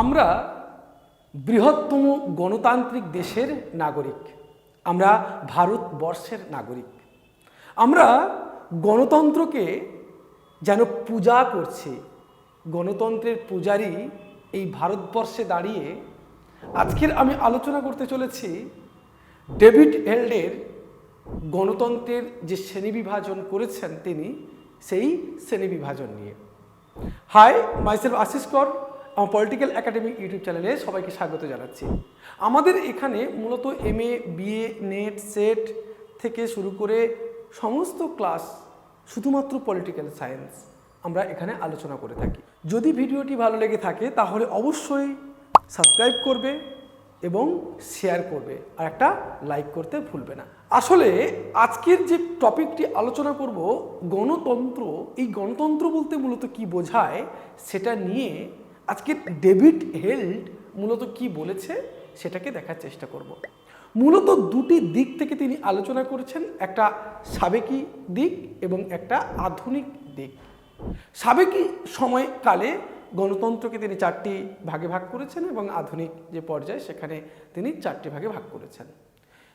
আমরা বৃহত্তম গণতান্ত্রিক দেশের নাগরিক। আমরা ভারতবর্ষের নাগরিক। আমরা গণতন্ত্রকে যেন পূজা করছি, গণতন্ত্রের পূজারী এই ভারতবর্ষে দাঁড়িয়ে, আজকের আমি আলোচনা করতে চলেছি ডেভিড হেল্ডের গণতন্ত্রের যে শ্রেণীবিভাজন করেছেন তিনি, সেই শ্রেণীবিভাজন নিয়ে। হাই মাইসেলফ আশিস কর আমার পলিটিক্যাল একাডেমি ইউটিউব চ্যানেলে সবাইকে স্বাগত জানাচ্ছি। আমাদের এখানে মূলত M A BA NET SET থেকে শুরু করে সমস্ত ক্লাস শুধুমাত্র পলিটিক্যাল সায়েন্স আমরা এখানে আলোচনা করে থাকি। যদি ভিডিওটি ভালো লেগে থাকে, তাহলে অবশ্যই সাবস্ক্রাইব করবে এবং শেয়ার করবে আর একটা লাইক করতে ভুলবে না। আসলে আজকের যে টপিকটি আলোচনা করব, গণতন্ত্র, এই গণতন্ত্র বলতে মূলত কি বোঝায়, সেটা নিয়ে আজকে ডেভিড হেল্ড মূলত কি বলেছে সেটাকে দেখার চেষ্টা করব। মূলত দুটি দিক থেকে তিনি আলোচনা করেছেন, একটা সাবেকি দিক এবং একটা আধুনিক দিক। সাবেকি সময়কালে গণতন্ত্রকে তিনি চারটি ভাগে ভাগ করেছেন এবং আধুনিক যে পর্যায়ে সেখানে তিনি চারটি ভাগে ভাগ করেছেন।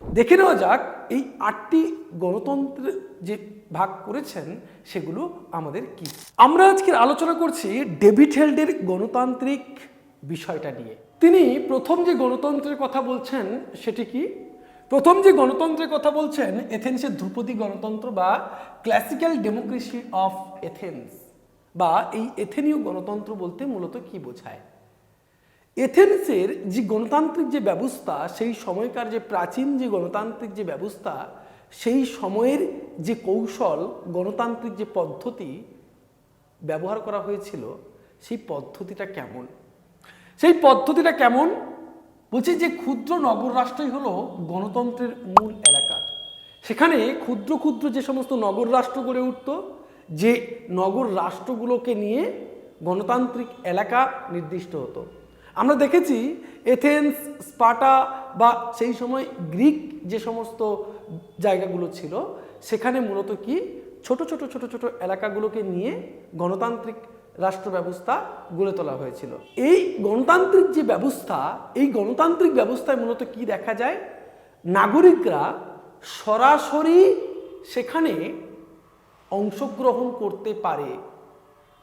দেখে নেওয়া যাক, এই আটটি গণতন্ত্রের যে ভাগ করেছেন, সেগুলো আমাদের কি? আমরা আজকের আলোচনা করছি ডেভিড হেল্ডের গণতান্ত্রিক বিষয়টা নিয়ে। তিনি প্রথম যে গণতন্ত্রের কথা বলছেন, সেটি কি? প্রথম যে গণতন্ত্রের কথা বলছেন এথেন্সের ধ্রুপদী গণতন্ত্র বা ক্লাসিক্যাল ডেমোক্রেসি অফ এথেন্স, বা এই এথেনীয় গণতন্ত্র বলতে মূলত কি বোঝায়? এথেন্সের যে গণতান্ত্রিক যে ব্যবস্থা, সেই সময়কার যে প্রাচীন যে গণতান্ত্রিক যে ব্যবস্থা, সেই সময়ের যে কৌশল, গণতান্ত্রিক যে পদ্ধতি ব্যবহার করা হয়েছিল, সেই পদ্ধতিটা কেমন? সেই পদ্ধতিটা কেমন? বলছে যে ক্ষুদ্র নগর রাষ্ট্রই হলো গণতন্ত্রের মূল এলাকা। সেখানে ক্ষুদ্র ক্ষুদ্র যে সমস্ত নগর রাষ্ট্র গড়ে উঠত, যে নগর রাষ্ট্রগুলোকে নিয়ে গণতান্ত্রিক এলাকা নির্দিষ্ট হতো। আমরা দেখেছি এথেন্স স্পাটা বা সেই সময় গ্রিক যে সমস্ত জায়গাগুলো ছিল, সেখানে মূলত কি? ছোট ছোট ছোট ছোট এলাকাগুলোকে নিয়ে গণতান্ত্রিক রাষ্ট্র ব্যবস্থা গড়ে তোলা হয়েছিল। এই গণতান্ত্রিক যে ব্যবস্থা, এই গণতান্ত্রিক ব্যবস্থায় মূলত কি দেখা যায়? নাগরিকরা সরাসরি সেখানে অংশগ্রহণ করতে পারে।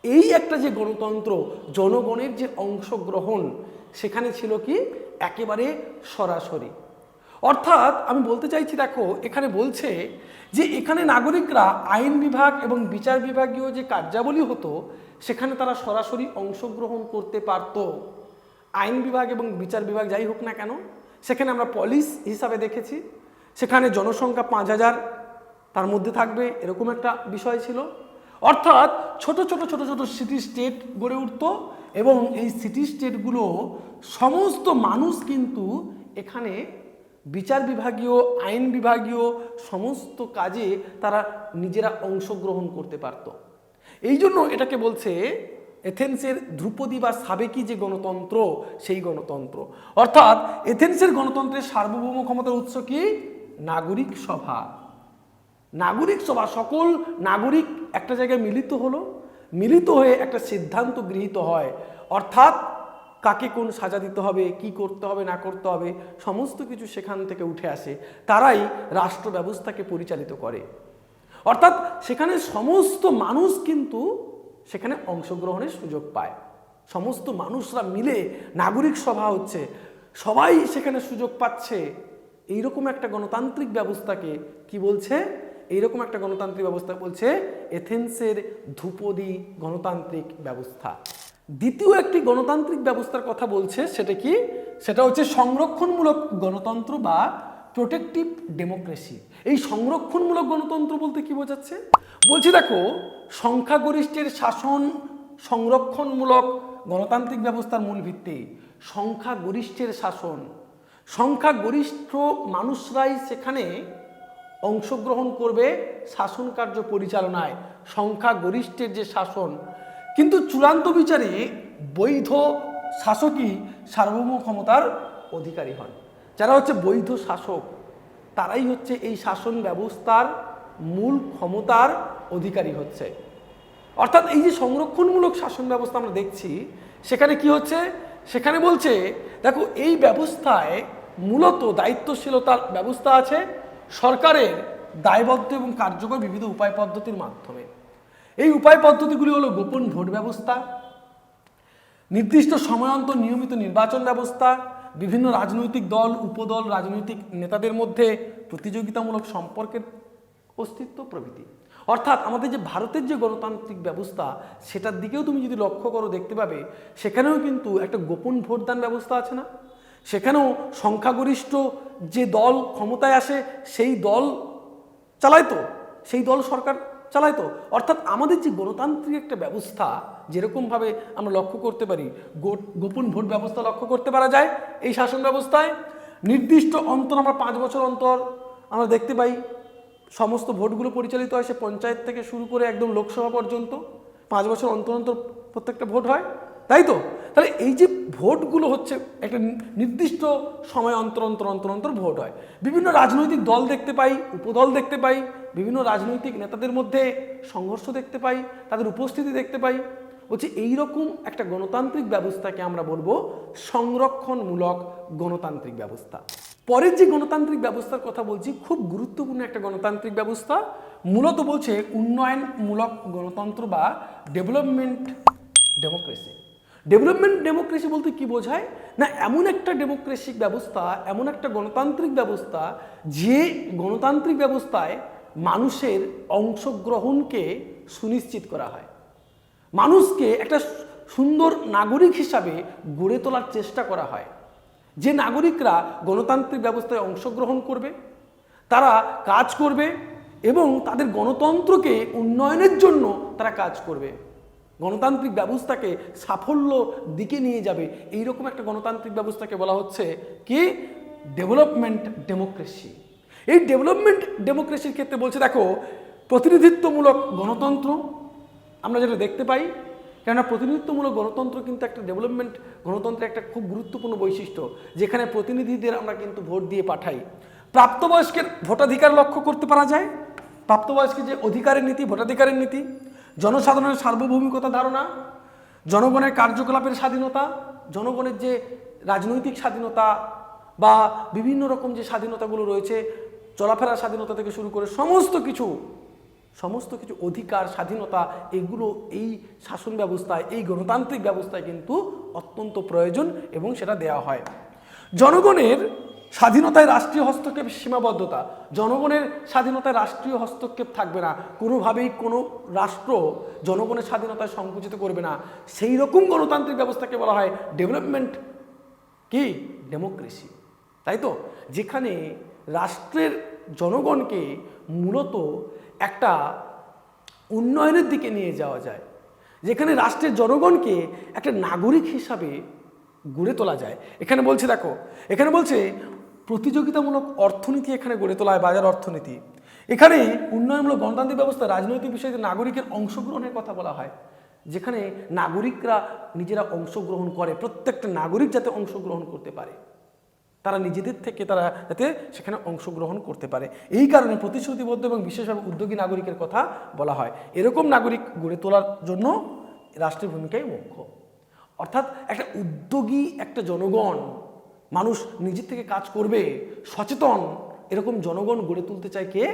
এই একটা যে গণতন্ত্র, জনগণের যে অংশগ্রহণ, সেখানে ছিল কি? একেবারে সরাসরি। অর্থাৎ আমি বলতে চাইছি, দেখো, এখানে বলছে যে এখানে নাগরিকরা আইন বিভাগ এবং বিচার বিভাগীয় যে কার্যাবলী হতো, সেখানে তারা সরাসরি অংশগ্রহণ করতে পারত। আইন বিভাগ এবং বিচার বিভাগ যাই হোক না কেন, সেখানে আমরা পলিস হিসাবে দেখেছি। সেখানে জনসংখ্যা পাঁচ হাজার, তার মধ্যে থাকবে, এরকম একটা বিষয় ছিল। অর্থাৎ ছোট ছোট ছোট ছোট সিটি স্টেট গড়ে উঠতো এবং এই সিটি স্টেটগুলো সমস্ত মানুষ কিন্তু এখানে বিচার বিভাগীয়, আইন বিভাগীয় সমস্ত কাজে তারা নিজেরা অংশগ্রহণ করতে পারত। এই জন্য এটাকে বলছে এথেন্সের ধ্রুপদী বা সাবেকি যে গণতন্ত্র, সেই গণতন্ত্র। অর্থাৎ এথেন্সের গণতন্ত্রের সার্বভৌম ক্ষমতার উৎস কি? নাগরিক সভা। নাগরিক সভা, সকল নাগরিক একটা জায়গায় মিলিত হলো। মিলিত হয়ে একটা সিদ্ধান্ত গৃহীত হয়। অর্থাৎ কাকে কোন সাজা দিতে হবে, কি করতে হবে, না করতে হবে, সমস্ত কিছু সেখান থেকে উঠে আসে। তারাই রাষ্ট্র ব্যবস্থাকে পরিচালিত করে। অর্থাৎ সেখানে সমস্ত মানুষ কিন্তু সেখানে অংশগ্রহণের সুযোগ পায়। সমস্ত মানুষরা মিলে নাগরিক সভা হচ্ছে। সবাই সেখানে সুযোগ পাচ্ছে। এইরকম একটা গণতান্ত্রিক ব্যবস্থাকে কি বলছে? এইরকম একটা গণতান্ত্রিক ব্যবস্থা বলছে এথেন্সের ধ্রুপদী গণতান্ত্রিক ব্যবস্থা। দ্বিতীয় একটি গণতান্ত্রিক ব্যবস্থার কথা বলছে সেটা কি? সেটা হচ্ছে সংরক্ষণমূলক গণতন্ত্র বা প্রোটেকটিভ ডেমোক্রেসি এই সংরক্ষণমূলক গণতন্ত্র বলতে কি বোঝাচ্ছে? বলছি দেখো, সংখ্যাগরিষ্ঠের শাসন সংরক্ষণমূলক গণতান্ত্রিক ব্যবস্থার মূল ভিত্তি। সংখ্যাগরিষ্ঠের শাসন। সংখ্যাগরিষ্ঠ মানুষরাই সেখানে অংশগ্রহণ করবে শাসন কার্য পরিচালনায় সংখ্যাগরিষ্ঠের যে শাসন। কিন্তু চূড়ান্ত বিচারে বৈধ শাসকই সার্বভৌম ক্ষমতার অধিকারী হন। যারা হচ্ছে বৈধ শাসক, তারাই হচ্ছে এই শাসন ব্যবস্থার মূল ক্ষমতার অধিকারী হচ্ছে। অর্থাৎ এই যে সংরক্ষণমূলক শাসন ব্যবস্থা আমরা দেখছি, সেখানে কি হচ্ছে? সেখানে বলছে, দেখো, এই ব্যবস্থায় মূলত দায়িত্বশীলতার ব্যবস্থা আছে সরকারের দায়বদ্ধ এবং কার্যকর বিবিধ উপায় পদ্ধতির মাধ্যমে। এই উপায় পদ্ধতিগুলি হলো গোপন ভোট ব্যবস্থা, নির্দিষ্ট সময়ান্তর নিয়মিত নির্বাচন ব্যবস্থা, বিভিন্ন রাজনৈতিক দল, উপদল, রাজনৈতিক নেতাদের মধ্যে প্রতিযোগিতামূলক সম্পর্কের অস্তিত্ব প্রভৃতি। অর্থাৎ আমাদের যে ভারতের যে গণতান্ত্রিক ব্যবস্থা, সেটার দিকেও তুমি যদি লক্ষ্য করো দেখতে পাবে, সেখানেও কিন্তু একটা গোপন ভোটদান ব্যবস্থা আছে না? সেখানেও সংখ্যাগরিষ্ঠ যে দল ক্ষমতায় আসে, সেই দল চালায় তো সেই দল সরকার চালায় তো অর্থাৎ আমাদের যে গণতান্ত্রিক একটা ব্যবস্থা, যেরকমভাবে আমরা লক্ষ্য করতে পারি গোপন ভোট ব্যবস্থা লক্ষ্য করতে পারা যায় এই শাসন ব্যবস্থায়। নির্দিষ্ট অন্তর, আমরা পাঁচ বছর অন্তর আমরা দেখতে পাই, সমস্ত ভোটগুলো পরিচালিত হয় সে পঞ্চায়েত থেকে শুরু করে একদম লোকসভা পর্যন্ত। পাঁচ বছর অন্তর অন্তর প্রত্যেকটা ভোট হয়। তাই তো? তাহলে এই যে ভোটগুলো হচ্ছে, একটা নির্দিষ্ট সময় অন্তর অন্তর অন্তর অন্তর ভোট হয়। বিভিন্ন রাজনৈতিক দল দেখতে পাই, উপদল দেখতে পাই, বিভিন্ন রাজনৈতিক নেতাদের মধ্যে সংঘর্ষ দেখতে পাই, তাদের উপস্থিতি দেখতে পাই। বলছে এইরকম একটা গণতান্ত্রিক ব্যবস্থাকে আমরা বলব সংরক্ষণমূলক গণতান্ত্রিক ব্যবস্থা। পরের যে গণতান্ত্রিক ব্যবস্থার কথা বলছি, খুব গুরুত্বপূর্ণ একটা গণতান্ত্রিক ব্যবস্থা। মূলত বলছে উন্নয়নমূলক গণতন্ত্র বা ডেভেলপমেন্ট ডেমোক্রেসি। ডেভেলপমেন্ট ডেমোক্রেসি বলতে কি বোঝায়? না, এমন একটা ডেমোক্রেসিক ব্যবস্থা, এমন একটা গণতান্ত্রিক ব্যবস্থা, যে গণতান্ত্রিক ব্যবস্থায় মানুষের অংশগ্রহণকে সুনিশ্চিত করা হয়। মানুষকে একটা সুন্দর নাগরিক হিসাবে গড়ে তোলার চেষ্টা করা হয়। যে নাগরিকরা গণতান্ত্রিক ব্যবস্থায় অংশগ্রহণ করবে, তারা কাজ করবে এবং তাদের গণতন্ত্রকে উন্নয়নের জন্য তারা কাজ করবে। গণতান্ত্রিক ব্যবস্থাকে সাফল্য দিকে নিয়ে যাবে। এই রকম একটা গণতান্ত্রিক ব্যবস্থাকে বলা হচ্ছে কি? ডেভেলপমেন্ট ডেমোক্রেসি এই ডেভেলপমেন্ট ডেমোক্রেসির ক্ষেত্রে বলছে, দেখো, প্রতিনিধিত্বমূলক গণতন্ত্র আমরা যেটা দেখতে পাই, কেননা প্রতিনিধিত্বমূলক গণতন্ত্র কিন্তু একটা ডেভেলপমেন্ট গণতন্ত্রের একটা খুব গুরুত্বপূর্ণ বৈশিষ্ট্য, যেখানে প্রতিনিধিদের আমরা কিন্তু ভোট দিয়ে পাঠাই। প্রাপ্তবয়স্কের ভোটাধিকার লক্ষ্য করতে পারা যায়। প্রাপ্তবয়স্কের যে অধিকারের নীতি, ভোটাধিকারের নীতি জনসাধারণের সার্বভৌমিকতা ধারণা, জনগণের কার্যকলাপের স্বাধীনতা, জনগণের যে রাজনৈতিক স্বাধীনতা বা বিভিন্ন রকম যে স্বাধীনতাগুলো রয়েছে, চলাফেরার স্বাধীনতা থেকে শুরু করে সমস্ত কিছু সমস্ত কিছু অধিকার, স্বাধীনতা, এগুলো এই শাসন ব্যবস্থায়, এই গণতান্ত্রিক ব্যবস্থায় কিন্তু অত্যন্ত প্রয়োজন এবং সেটা দেওয়া হয়। জনগণের স্বাধীনতায় রাষ্ট্রীয় হস্তক্ষেপ সীমাবদ্ধতা। জনগণের স্বাধীনতায় রাষ্ট্রীয় হস্তক্ষেপ থাকবে না। কোনোভাবেই কোনো রাষ্ট্র জনগণের স্বাধীনতায় সংকুচিত করবে না। সেই রকম গণতান্ত্রিক ব্যবস্থাকে বলা হয় ডেভেলপমেন্ট কি? ডেমোক্রেসি। তাই তো? যেখানে রাষ্ট্রের জনগণকে মূলত একটা উন্নয়নের দিকে নিয়ে যাওয়া যায়। যেখানে রাষ্ট্রের জনগণকে একটা নাগরিক হিসাবে গড়ে তোলা যায়। এখানে বলছে, দেখো, এখানে বলছে প্রতিযোগিতামূলক অর্থনীতি এখানে গড়ে তোলা হয়, বাজার অর্থনীতি। এখানে উন্নয়নমূলক গণতান্ত্রিক ব্যবস্থা, রাজনৈতিক বিষয়ে নাগরিকের অংশগ্রহণের কথা বলা হয়, যেখানে নাগরিকরা নিজেরা অংশগ্রহণ করে, প্রত্যেকটা নাগরিক যাতে অংশগ্রহণ করতে পারে। তারা নিজেদের থেকে তারা যাতে সেখানে অংশগ্রহণ করতে পারে। এই কারণে প্রতিশ্রুতিবদ্ধ এবং বিশেষভাবে উদ্যোগী নাগরিকের কথা বলা হয়। এরকম নাগরিক গড়ে তোলার জন্য রাষ্ট্রের ভূমিকাই মুখ্য। অর্থাৎ একটা উদ্যোগী একটা জনগণ মানুষ নিজের থেকে কাজ করবে, সচেতন। এরকম জনগণ গড়ে তুলতে চায় কে?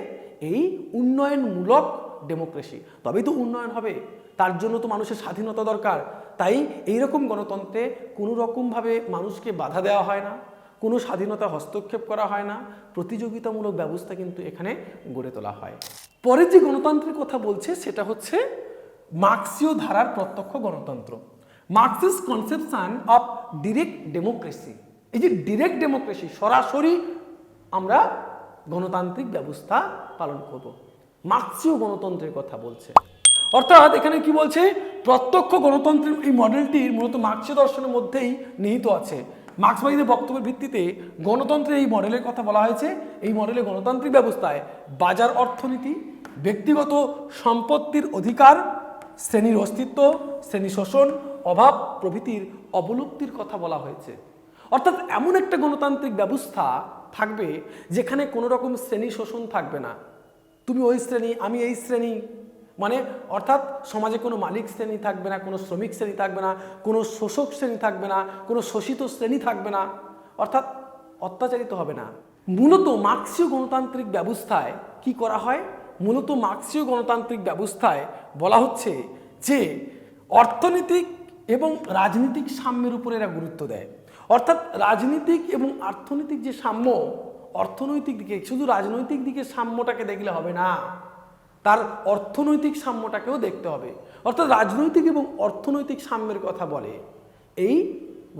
এই উন্নয়নমূলক ডেমোক্রেসি। তবেই তো উন্নয়ন হবে। তার জন্য তো মানুষের স্বাধীনতা দরকার। তাই এই রকম গণতন্ত্রে কোনো রকমভাবে মানুষকে বাধা দেওয়া হয় না, কোনো স্বাধীনতা হস্তক্ষেপ করা হয় না। প্রতিযোগিতামূলক ব্যবস্থা কিন্তু এখানে গড়ে তোলা হয়। পরের যে গণতন্ত্রের কথা বলছে, সেটা হচ্ছে মার্ক্সীয় ধারার প্রত্যক্ষ গণতন্ত্র। Marxist conception of direct democracy. এই যে ডিরেক্ট ডেমোক্রেসি সরাসরি আমরা গণতান্ত্রিক ব্যবস্থা পালন করব। মার্ক্সীয় গণতন্ত্রের কথা বলছে। অর্থাৎ এখানে কি বলছে? প্রত্যক্ষ গণতন্ত্রের এই মডেলটির মূলত মার্ক্সীয় দর্শনের মধ্যেই নিহিত আছে। মার্ক্সবাদীদের বক্তব্যের ভিত্তিতে গণতন্ত্রের এই মডেলের কথা বলা হয়েছে। এই মডেলে গণতান্ত্রিক ব্যবস্থায় বাজার অর্থনীতি, ব্যক্তিগত সম্পত্তির অধিকার, শ্রেণির অস্তিত্ব শ্রেণি শোষণ অভাব প্রভৃতির অবলুপ্তির কথা বলা হয়েছে। অর্থাৎ এমন একটা গণতান্ত্রিক ব্যবস্থা থাকবে যেখানে কোনো রকম শ্রেণি শোষণ থাকবে না। তুমি ওই শ্রেণি, আমি এই শ্রেণি। মানে অর্থাৎ সমাজে কোনো মালিক শ্রেণি থাকবে না, কোনো শ্রমিক শ্রেণি থাকবে না, কোনো শোষক শ্রেণি থাকবে না, কোনো শোষিত শ্রেণি থাকবে না। অর্থাৎ অত্যাচারিত হবে না। মূলত মার্ক্সীয় গণতান্ত্রিক ব্যবস্থায় কি করা হয়? মূলত মার্ক্সীয় গণতান্ত্রিক ব্যবস্থায় বলা হচ্ছে যে অর্থনৈতিক এবং রাজনৈতিক সাম্যের উপর এরা গুরুত্ব দেয়। অর্থাৎ রাজনীতিক এবং অর্থনৈতিক যে সাম্য, অর্থনৈতিক দিকে, শুধু রাজনৈতিক দিকে সাম্যটাকে দেখলে হবে না, তার অর্থনৈতিক সাম্যটাকেও দেখতে হবে। অর্থাৎ রাজনৈতিক এবং অর্থনৈতিক সাম্যের কথা বলে এই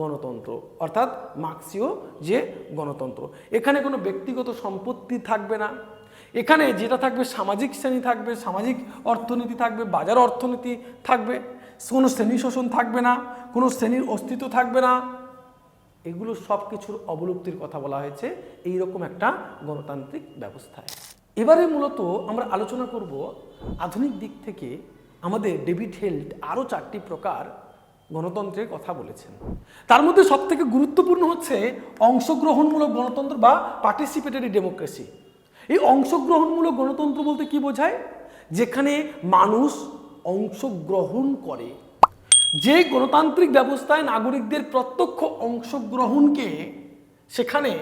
গণতন্ত্র, অর্থাৎ মার্ক্সীয় যে গণতন্ত্র। এখানে কোনো ব্যক্তিগত সম্পত্তি থাকবে না। এখানে যেটা থাকবে সামাজিক শ্রেণি থাকবে, সামাজিক অর্থনীতি থাকবে, বাজার অর্থনীতি থাকবে, কোনো শ্রেণি শোষণ থাকবে না, কোনো শ্রেণির অস্তিত্ব থাকবে না। এগুলো সব কিছুর অবলুপ্তির কথা বলা হয়েছে এই রকম একটা গণতান্ত্রিক ব্যবস্থায়। এবারে মূলত আমরা আলোচনা করব আধুনিক দিক থেকে আমাদের ডেভিড হেল্ট আরও চারটি প্রকার গণতন্ত্রের কথা বলেছেন। তার মধ্যে সবথেকে গুরুত্বপূর্ণ হচ্ছে অংশগ্রহণমূলক গণতন্ত্র বা পার্টিসিপেটরি ডেমোক্রেসি এই অংশগ্রহণমূলক গণতন্ত্র বলতে কি বোঝায়? যেখানে মানুষ অংশগ্রহণ করে। যে গণতান্ত্রিক ব্যবস্থায় নাগরিকদের প্রত্যক্ষ অংশগ্রহণকে সেখানে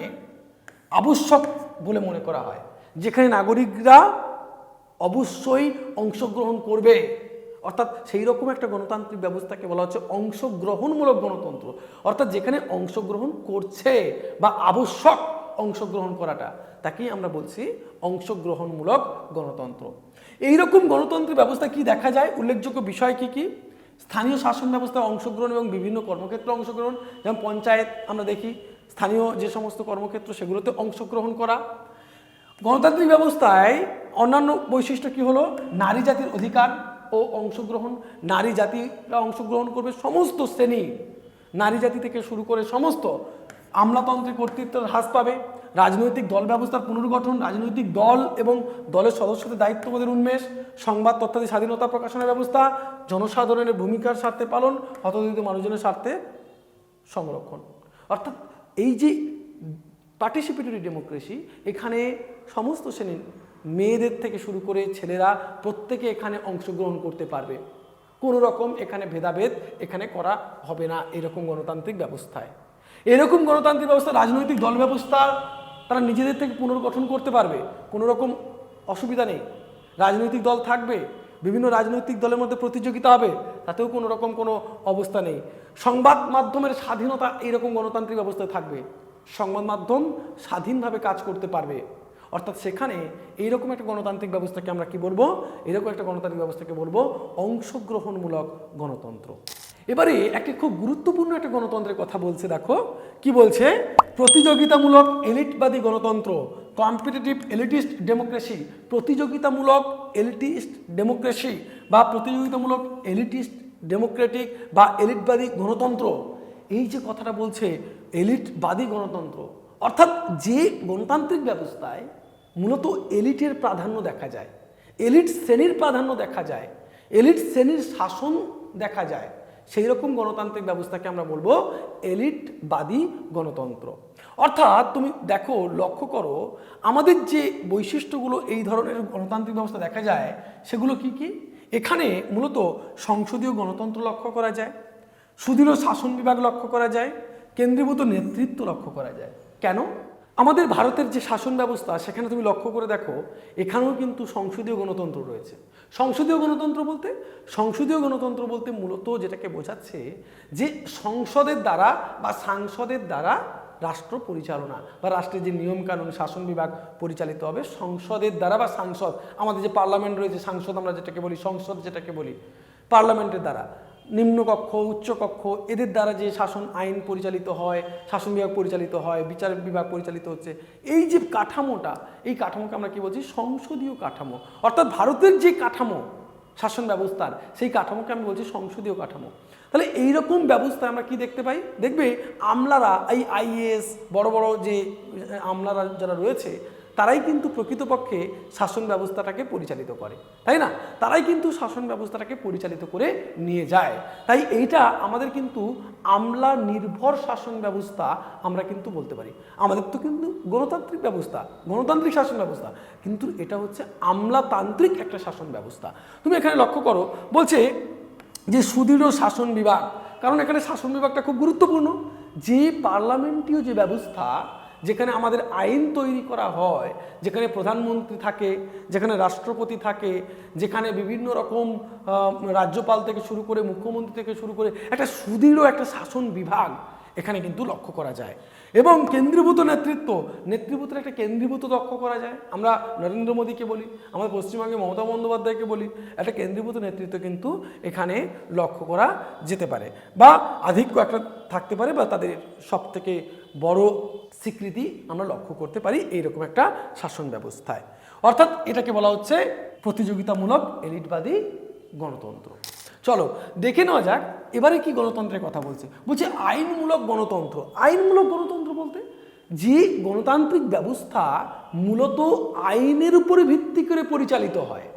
আবশ্যক বলে মনে করা হয়। যেখানে নাগরিকরা অবশ্যই অংশগ্রহণ করবে। অর্থাৎ সেই রকম একটা গণতান্ত্রিক ব্যবস্থাকে বলা হচ্ছে অংশগ্রহণমূলক গণতন্ত্র। অর্থাৎ যেখানে অংশগ্রহণ করছে বা আবশ্যক অংশগ্রহণ করাটা, তাকেই আমরা বলছি অংশগ্রহণমূলক গণতন্ত্র। এই রকম গণতন্ত্রের ব্যবস্থা কি দেখা যায়? উল্লেখযোগ্য বিষয় কি কি? স্থানীয় শাসন ব্যবস্থায় অংশগ্রহণ এবং বিভিন্ন কর্মক্ষেত্রে অংশগ্রহণ, যেমন পঞ্চায়েত আমরা দেখি, স্থানীয় যে সমস্ত কর্মক্ষেত্র সেগুলোতে অংশগ্রহণ করা। গণতান্ত্রিক ব্যবস্থায় অন্যান্য বৈশিষ্ট্য কি হলো? নারী জাতির অধিকার ও অংশগ্রহণ। নারী জাতিরা অংশগ্রহণ করবে সমস্ত শ্রেণি। নারী জাতি থেকে শুরু করে সমস্ত আমলাতন্ত্রের কর্তৃত্ব হ্রাস পাবে। রাজনৈতিক দল ব্যবস্থার পুনর্গঠন, রাজনৈতিক দল এবং দলের সদস্যদের দায়িত্ববোধের উন্মেষ, সংবাদ তথ্যাদি স্বাধীনতা প্রকাশনের ব্যবস্থা, জনসাধারণের ভূমিকার স্বার্থে পালন, হতদরিদ্র মানুষজনের স্বার্থে সংরক্ষণ। অর্থাৎ এই যে পার্টিসিপেটরি ডেমোক্রেসি এখানে সমস্ত শ্রেণির মেয়েদের থেকে শুরু করে ছেলেরা প্রত্যেকে এখানে অংশগ্রহণ করতে পারবে। কোনো রকম এখানে ভেদাভেদ এখানে করা হবে না, এরকম গণতান্ত্রিক ব্যবস্থায়। এরকম গণতান্ত্রিক ব্যবস্থা, রাজনৈতিক দল ব্যবস্থা তারা নিজেদের থেকে পুনর্গঠন করতে পারবে, কোনো রকম অসুবিধা নেই। রাজনৈতিক দল থাকবে, বিভিন্ন রাজনৈতিক দলের মধ্যে প্রতিযোগিতা হবে, তাতেও কোনো রকম কোনো অবস্থা নেই। সংবাদ মাধ্যমের স্বাধীনতা এইরকম গণতান্ত্রিক ব্যবস্থায় থাকবে। সংবাদ মাধ্যম স্বাধীনভাবে কাজ করতে পারবে। অর্থাৎ সেখানে এইরকম একটা গণতান্ত্রিক ব্যবস্থাকে আমরা কি বলব? এরকম একটা গণতান্ত্রিক ব্যবস্থাকে বলব, অংশগ্রহণমূলক গণতন্ত্র। এবারে একটি খুব গুরুত্বপূর্ণ একটা গণতন্ত্রের কথা বলছে, দেখো। কি বলছে? প্রতিযোগিতামূলক এলিটবাদী গণতন্ত্র কম্পিটিটিভ এলিটিস্ট ডেমোক্রেসি প্রতিযোগিতামূলক এলিটিস্ট ডেমোক্রেসি বা প্রতিযোগিতামূলক এলিটিস্ট ডেমোক্রেটিক বা এলিটবাদী গণতন্ত্র। এই যে কথাটা বলছে এলিটবাদী গণতন্ত্র, অর্থাৎ যে গণতান্ত্রিক ব্যবস্থায় মূলত এলিটের প্রাধান্য দেখা যায় এলিট শ্রেণির প্রাধান্য দেখা যায় এলিট শ্রেণির শাসন দেখা যায় সেই রকম গণতান্ত্রিক ব্যবস্থাকে আমরা বলব এলিটবাদী গণতন্ত্র। অর্থাৎ তুমি দেখো, লক্ষ্য করো, আমাদের যে বৈশিষ্ট্যগুলো এই ধরনের গণতান্ত্রিক ব্যবস্থা দেখা যায়, সেগুলো কি কি? এখানে মূলত সংসদীয় গণতন্ত্র লক্ষ্য করা যায়, সুদৃঢ় শাসন বিভাগ লক্ষ্য করা যায়, কেন্দ্রীভূত নেতৃত্ব লক্ষ্য করা যায়। কেন? আমাদের ভারতের যে শাসন ব্যবস্থা, সেখানে তুমি লক্ষ্য করে দেখো, এখানেও কিন্তু সংসদীয় গণতন্ত্র রয়েছে। সংসদীয় গণতন্ত্র বলতে, সংসদীয় গণতন্ত্র বলতে মূলত যেটাকে বোঝাচ্ছে যে সংসদের দ্বারা বা সাংসদের দ্বারা রাষ্ট্র পরিচালনা বা রাষ্ট্রের যে নিয়মকানুন, শাসন বিভাগ পরিচালিত হবে, সংসদের দ্বারা বা সাংসদ, আমাদের যে পার্লামেন্ট রয়েছে, সাংসদ আমরা যেটাকে বলি, সংসদ যেটাকে বলি, পার্লামেন্টের দ্বারা। নিম্নকক্ষ, উচ্চকক্ষ, এদের দ্বারা যে শাসন আইন পরিচালিত হয়, শাসন বিভাগ পরিচালিত হয়, বিচার বিভাগ পরিচালিত হচ্ছে, এই যে কাঠামোটা, এই কাঠামোকে আমরা কি বলছি? সংসদীয় কাঠামো। অর্থাৎ ভারতের যে কাঠামো, শাসন ব্যবস্থার, সেই কাঠামোকে আমি বলছি সংসদীয় কাঠামো। তাহলে এইরকম ব্যবস্থায় আমরা কি দেখতে পাই? দেখবে আমলারা, এই আইএস বড় বড় যে আমলারা যারা রয়েছে তারাই কিন্তু প্রকৃতপক্ষে শাসন ব্যবস্থাটাকে পরিচালিত করে, তাই না? তারাই কিন্তু শাসন ব্যবস্থাটাকে পরিচালিত করে নিয়ে যায়। তাই এইটা আমাদের কিন্তু আমলা নির্ভর শাসন ব্যবস্থা আমরা কিন্তু বলতে পারি। আমাদের তো কিন্তু গণতান্ত্রিক ব্যবস্থা, গণতান্ত্রিক শাসন ব্যবস্থা। কিন্তু এটা হচ্ছে আমলাতান্ত্রিক একটা শাসন ব্যবস্থা। তুমি এখানে লক্ষ্য করো, বলছে যে সুদৃঢ় শাসন বিভাগ। কারণ এখানে শাসন বিভাগটা খুব গুরুত্বপূর্ণ। যে পার্লামেন্টীয় যে ব্যবস্থা যেখানে আমাদের আইন তৈরি করা হয়, যেখানে প্রধানমন্ত্রী থাকে, যেখানে রাষ্ট্রপতি থাকে, যেখানে বিভিন্ন রকম রাজ্যপাল থেকে শুরু করে মুখ্যমন্ত্রী থেকে শুরু করে একটা সুদৃঢ় একটা শাসন বিভাগ এখানে কিন্তু লক্ষ্য করা যায়। এবং কেন্দ্রীভূত নেতৃত্ব, নেতৃত্বের একটা কেন্দ্রীভূত লক্ষ্য করা যায়। আমরা নরেন্দ্র মোদীকে বলি, আমাদের পশ্চিমবঙ্গে মমতা বন্দ্যোপাধ্যায়কে বলি, একটা কেন্দ্রীভূত নেতৃত্ব কিন্তু এখানে লক্ষ্য করা যেতে পারে। বা আধিক্য একটা থাকতে পারে বা তাদের সব থেকে বড় স্বীকৃতি আমরা লক্ষ্য করতে পারি এইরকম একটা শাসন ব্যবস্থায়। অর্থাৎ এটাকে বলা হচ্ছে প্রতিযোগিতামূলক এলিটবাদী গণতন্ত্র। চলো, দেখে নেওয়া যাক, এবারে কি গণতন্ত্রের কথা বলছে? বলছে আইনমূলক গণতন্ত্র। আইনমূলক গণতন্ত্র বলতে? যে গণতান্ত্রিক ব্যবস্থা মূলত আইনের উপরে ভিত্তি করে পরিচালিত হয়।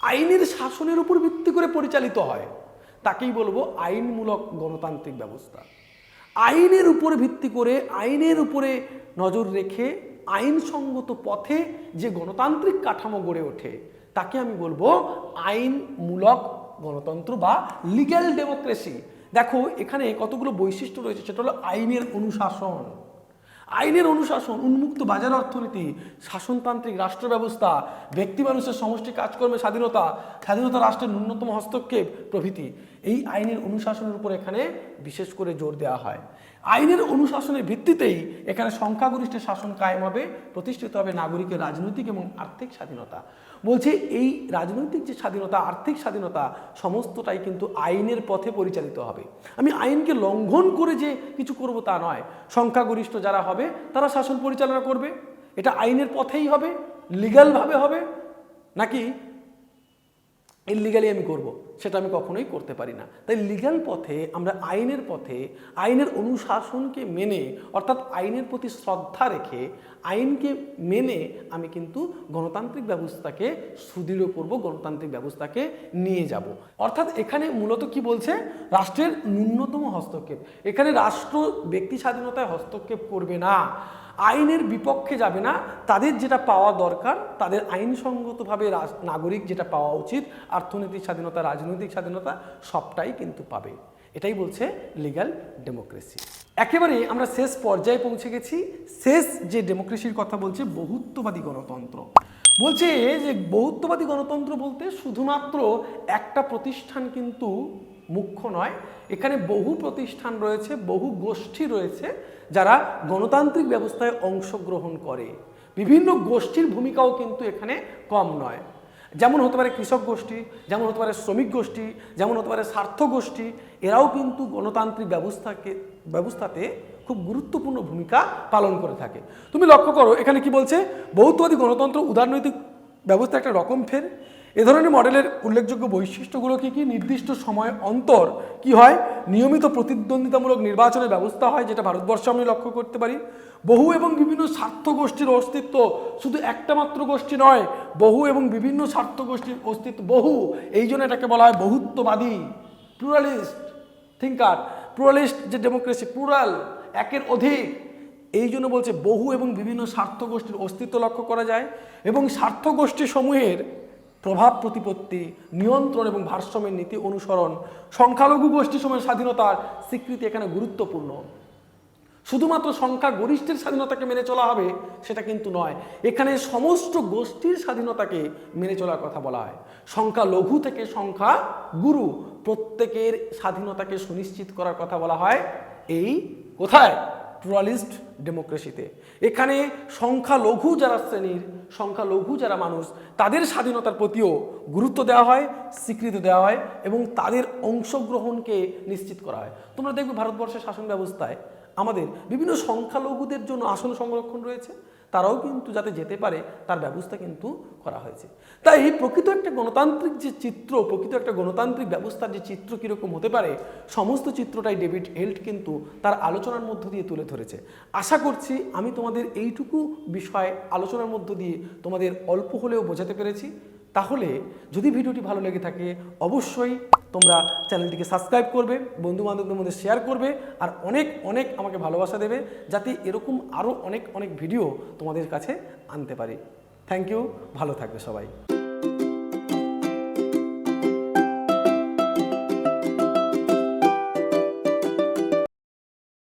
আইনের শাসনের উপর ভিত্তি করে পরিচালিত হয়। তাকেই বলব আইনমূলক গণতান্ত্রিক ব্যবস্থা। আইনের উপরে ভিত্তি করে, আইনের উপরে নজর রেখে, আইনসঙ্গত পথে যে গণতান্ত্রিক কাঠামো গড়ে ওঠে, তাকে আমি বলব আইনমূলক গণতন্ত্র বা লিগ্যাল ডেমোক্রেসি দেখো, এখানে কতগুলো বৈশিষ্ট্য রয়েছে, সেটা হলো আইনের অনুশাসন। আইনের অনুশাসন, উন্মুক্ত বাজার অর্থনীতি, শাসনতান্ত্রিক রাষ্ট্র ব্যবস্থা ব্যক্তি মানুষের সমষ্টি কাজকর্মের স্বাধীনতা স্বাধীনতা রাষ্ট্রের ন্যূনতম হস্তক্ষেপ প্রভৃতি। এই আইনের অনুশাসনের উপর এখানে বিশেষ করে জোর দেওয়া হয়। আইনের অনুশাসনের ভিত্তিতেই এখানে সংখ্যাগরিষ্ঠের শাসন কায়েম হবে, প্রতিষ্ঠিত হবে নাগরিকের রাজনৈতিক এবং আর্থিক স্বাধীনতা। বলছে এই রাজনৈতিক যে স্বাধীনতা, আর্থিক স্বাধীনতা, সমস্তটাই কিন্তু আইনের পথে পরিচালিত হবে। আমি আইনকে লঙ্ঘন করে যে কিছু করব তা নয়। সংখ্যাগরিষ্ঠ যারা হবে, তারা শাসন পরিচালনা করবে। এটা আইনের পথেই হবে লিগ্যালভাবে হবে। নাকি ইলিগালি আমি করব, সেটা আমি কখনোই করতে পারি না। তাই লিগাল পথে আমরা আইনের পথে, আইনের অনুশাসনকে মেনে, অর্থাৎ আইনের প্রতি শ্রদ্ধা রেখে আইনকে মেনে আমি কিন্তু গণতান্ত্রিক ব্যবস্থাকে, সুদৃঢ় করব, গণতান্ত্রিক ব্যবস্থাকে নিয়ে যাব। অর্থাৎ এখানে মূলত কি বলছে? রাষ্ট্রের ন্যূনতম হস্তক্ষেপ। এখানে রাষ্ট্র ব্যক্তি স্বাধীনতায় হস্তক্ষেপ করবে না। আইনের বিপক্ষে যাবে না, তাদের যেটা পাওয়া দরকার, তাদের আইনসঙ্গতভাবে নাগরিক যেটা পাওয়া উচিত, অর্থনৈতিক স্বাধীনতা, রাজনৈতিক স্বাধীনতা সবটাই কিন্তু পাবে। এটাই বলছে লিগ্যাল ডেমোক্রেসি একেবারে আমরা শেষ পর্যায়ে পৌঁছে গেছি। শেষ যে ডেমোক্রেসির কথা বলছে, বহুত্ববাদী গণতন্ত্র। বলছে যে বহুত্ববাদী গণতন্ত্র বলতে শুধুমাত্র একটা প্রতিষ্ঠান কিন্তু মুখ্য নয়, এখানে বহু প্রতিষ্ঠান রয়েছে, বহু গোষ্ঠী রয়েছে যারা গণতান্ত্রিক ব্যবস্থায় অংশগ্রহণ করে। বিভিন্ন গোষ্ঠীর ভূমিকাও কিন্তু এখানে কম নয়। যেমন হতে পারে কৃষক গোষ্ঠী, যেমন হতে পারে শ্রমিক গোষ্ঠী, যেমন হতে পারে স্বার্থ গোষ্ঠী, এরাও কিন্তু গণতান্ত্রিক ব্যবস্থাকে, ব্যবস্থাতে খুব গুরুত্বপূর্ণ ভূমিকা পালন করে থাকে। তুমি লক্ষ্য করো, এখানে কি বলছে? বহুত্ববাদী গণতন্ত্র উদারনৈতিক ব্যবস্থা একটা রকম ফের। এ ধরনের মডেলের উল্লেখযোগ্য বৈশিষ্ট্যগুলো কি কি? নির্দিষ্ট সময় অন্তর কি হয়? নিয়মিত প্রতিদ্বন্দ্বিতামূলক নির্বাচনের ব্যবস্থা হয়, যেটা ভারতবর্ষে আমি লক্ষ্য করতে পারি। বহু এবং বিভিন্ন স্বার্থ গোষ্ঠীর অস্তিত্ব শুধু একটা মাত্র গোষ্ঠী নয়, বহু এবং বিভিন্ন স্বার্থ গোষ্ঠীর অস্তিত্ব বহু। এই জন্য এটাকে বলা হয় বহুত্ববাদী প্লুরালিস্ট থিঙ্কার প্লুরালিস্ট যে ডেমোক্রেসি প্লুরাল একের অধিক। এই জন্য বলছে বহু এবং বিভিন্ন স্বার্থ গোষ্ঠীর অস্তিত্ব লক্ষ্য করা যায় এবং স্বার্থ গোষ্ঠী সমূহের প্রভাব, প্রতিপত্তি, নিয়ন্ত্রণ এবং ভারসাম্যের নীতি অনুসরণ সংখ্যালঘু গোষ্ঠী সময়ের স্বাধীনতার স্বীকৃতি এখানে গুরুত্বপূর্ণ। শুধুমাত্র সংখ্যা গরিষ্ঠের স্বাধীনতাকে মেনে চলা হবে সেটা কিন্তু নয়। এখানে সমস্ত গোষ্ঠীর স্বাধীনতাকে মেনে চলার কথা বলা হয়। সংখ্যা লঘু থেকে সংখ্যা গুরু প্রত্যেকের স্বাধীনতাকে সুনিশ্চিত করার কথা বলা হয়। এই কোথায়? প্লুরালিস্ট ডেমোক্রেসিতে এখানে সংখ্যালঘু যারা শ্রেণির, সংখ্যালঘু যারা মানুষ, তাদের স্বাধীনতার প্রতিও গুরুত্ব দেওয়া হয়, স্বীকৃতি দেওয়া হয় এবং তাদের অংশগ্রহণকে নিশ্চিত করা হয়। তোমরা দেখবে ভারতবর্ষের শাসন ব্যবস্থায় আমাদের বিভিন্ন সংখ্যালঘুদের জন্য আসন সংরক্ষণ রয়েছে। তারাও কিন্তু যাতে যেতে পারে, তার ব্যবস্থা কিন্তু করা হয়েছে। তাই প্রকৃত একটা গণতান্ত্রিক যে চিত্র, প্রকৃত একটা গণতান্ত্রিক ব্যবস্থার যে চিত্র কীরকম হতে পারে, সমস্ত চিত্রটাই ডেভিড হেল্ট কিন্তু তার আলোচনার মধ্য দিয়ে তুলে ধরেছে। আশা করছি আমি তোমাদের এইটুকু বিষয় আলোচনার মধ্য দিয়ে তোমাদের অল্প হলেও বোঝাতে পেরেছি। তাহলে যদি ভিডিওটি ভালো লেগে থাকে, অবশ্যই তোমরা চ্যানেলটিকে সাবস্ক্রাইব করবে বন্ধু বান্ধবদের মধ্যে শেয়ার করবে, আর অনেক অনেক আমাকে ভালোবাসা দেবে, যাতে এরকম আরও অনেক অনেক ভিডিও তোমাদের কাছে আনতে পারি। থ্যাংক ইউ ভালো থাকবে সবাই।